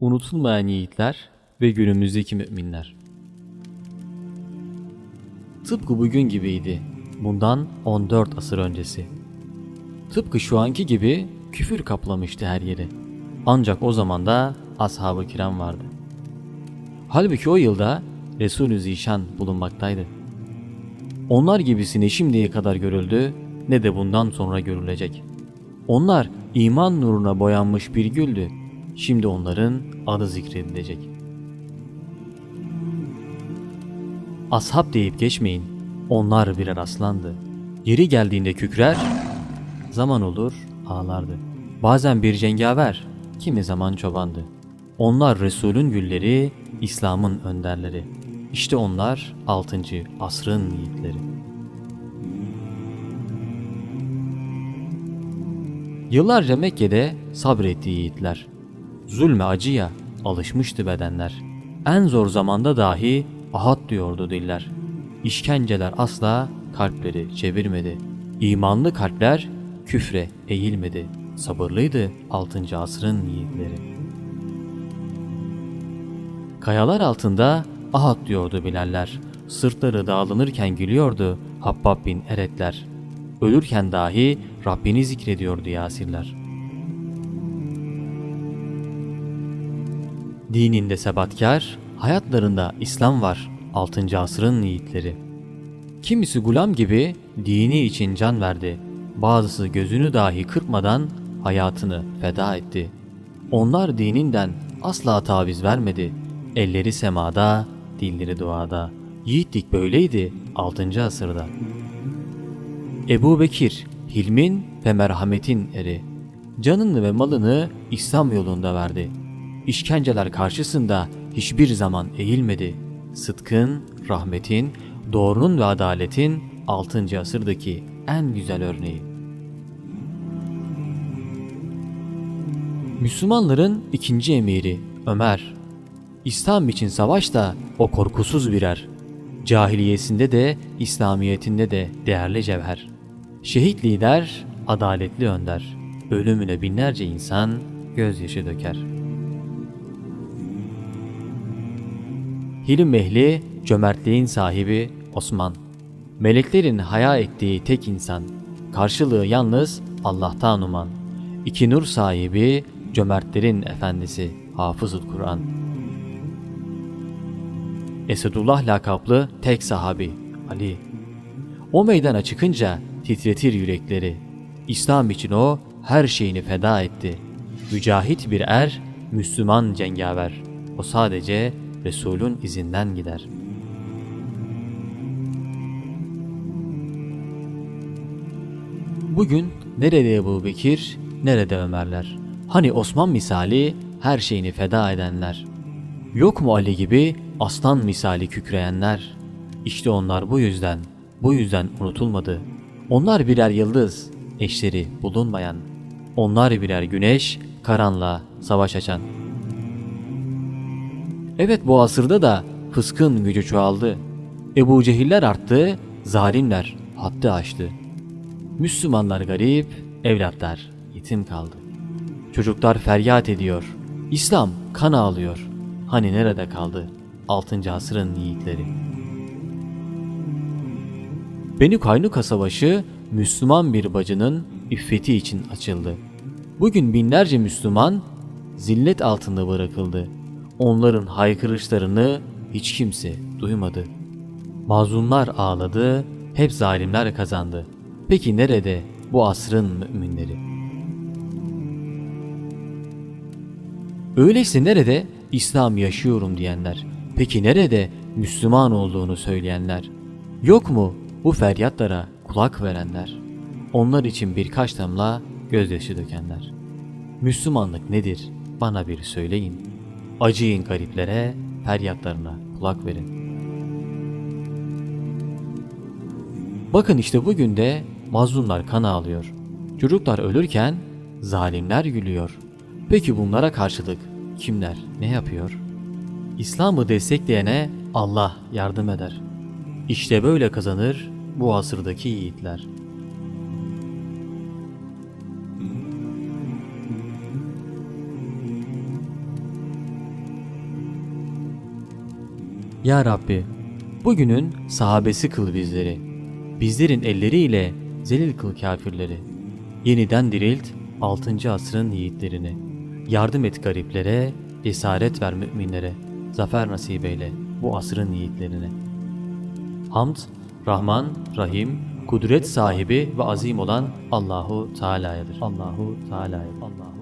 unutulmayan yiğitler ve günümüzdeki müminler. Tıpkı bugün gibiydi. Bundan 14 asır öncesi. Tıpkı şu anki gibi küfür kaplamıştı her yeri. Ancak o zaman da ashab-ı kiram vardı. Halbuki o yılda Resul-ü Zişan bulunmaktaydı. Onlar gibisi ne şimdiye kadar görüldü ne de bundan sonra görülecek. Onlar iman nuruna boyanmış bir güldü. Şimdi onların adı zikredilecek. Ashab deyip geçmeyin. Onlar birer aslandı. Yeri geldiğinde kükrer, zaman olur ağlardı. Bazen bir cengaver, kimi zaman çobandı. Onlar Resul'ün gülleri, İslam'ın önderleri. İşte onlar 6. asrın yiğitleri. Yıllarca Mekke'de sabretti yiğitler. Zulme acıya alışmıştı bedenler. En zor zamanda dahi ahad diyordu diller. İşkenceler asla kalpleri çevirmedi. İmanlı kalpler küfre eğilmedi. Sabırlıydı 6. asrın yiğitleri. Kayalar altında ahad diyordu bilenler. Sırtları dağlanırken gülüyordu Habbab bin Eretler. Ölürken dahi Rabbini zikrediyordu Yasirler. Dininde sebatkar, hayatlarında İslam var 6. asrın yiğitleri. Kimisi gulam gibi dini için can verdi. Bazısı gözünü dahi kırpmadan hayatını feda etti. Onlar dininden asla taviz vermedi. Elleri semada, dilleri duada. Yiğitlik böyleydi 6. asırda. Ebu Bekir, hilmin ve merhametin eri. Canını ve malını İslam yolunda verdi. İşkenceler karşısında hiçbir zaman eğilmedi. Sıdkın, rahmetin, doğrunun ve adaletin 6. asırdaki en güzel örneği. Müslümanların ikinci emiri Ömer. İslam için savaşta o korkusuz birer. Cahiliyesinde de İslamiyetinde de değerli cevher. Şehit lider, adaletli önder. Ölümüne binlerce insan gözyaşı döker. Hilim ehli, cömertliğin sahibi Osman. Meleklerin haya ettiği tek insan. Karşılığı yalnız Allah'tan uman. İki nur sahibi, cömertlerin efendisi Hafızul Kur'an. Esedullah lakaplı tek sahabi Ali. O meydana çıkınca titretir yürekleri. İslam için o her şeyini feda etti. Mücahit bir er, Müslüman cengaver. O sadece Resul'ün izinden gider. Bugün nerede Ebu Bekir, nerede Ömerler? Hani Osman misali her şeyini feda edenler? Yok mu Ali gibi aslan misali kükreyenler? İşte onlar bu yüzden, bu yüzden unutulmadı. Onlar birer yıldız, eşleri bulunmayan. Onlar birer güneş, karanlığa savaş açan. Evet bu asırda da fıskın gücü çoğaldı. Ebu Cehiller arttı, zalimler haddi aştı. Müslümanlar garip, evlatlar yetim kaldı. Çocuklar feryat ediyor. İslam kan ağlıyor. Hani nerede kaldı 6. asrın yiğitleri? Beni Kaynuka Savaşı Müslüman bir bacının iffeti için açıldı. Bugün binlerce Müslüman zillet altında bırakıldı. Onların haykırışlarını hiç kimse duymadı. Mazlumlar ağladı, hep zalimler kazandı. Peki nerede bu asrın müminleri? Öyleyse nerede İslam yaşıyorum diyenler? Peki nerede Müslüman olduğunu söyleyenler? Yok mu bu feryatlara kulak verenler? Onlar için birkaç damla gözyaşı dökenler. Müslümanlık nedir? Bana bir söyleyin. Acıyın gariplere, feryatlarına kulak verin. Bakın işte bugün de mazlumlar kan ağlıyor. Çocuklar ölürken zalimler gülüyor. Peki bunlara karşılık kimler ne yapıyor? İslam'ı destekleyene Allah yardım eder. İşte böyle kazanır bu asırdaki yiğitler. Ya Rabbi, bugünün sahabesi kıl bizleri. Bizlerin elleriyle zelil kıl kafirleri. Yeniden dirilt 6. asrın yiğitlerini. Yardım et gariplere, cesaret ver müminlere. Zafer nasip eyle bu asrın yiğitlerine. Hamd, Rahman, Rahim, kudret sahibi ve azim olan Allahu Teala'yadır. Allahu Teala'yadır. Allahu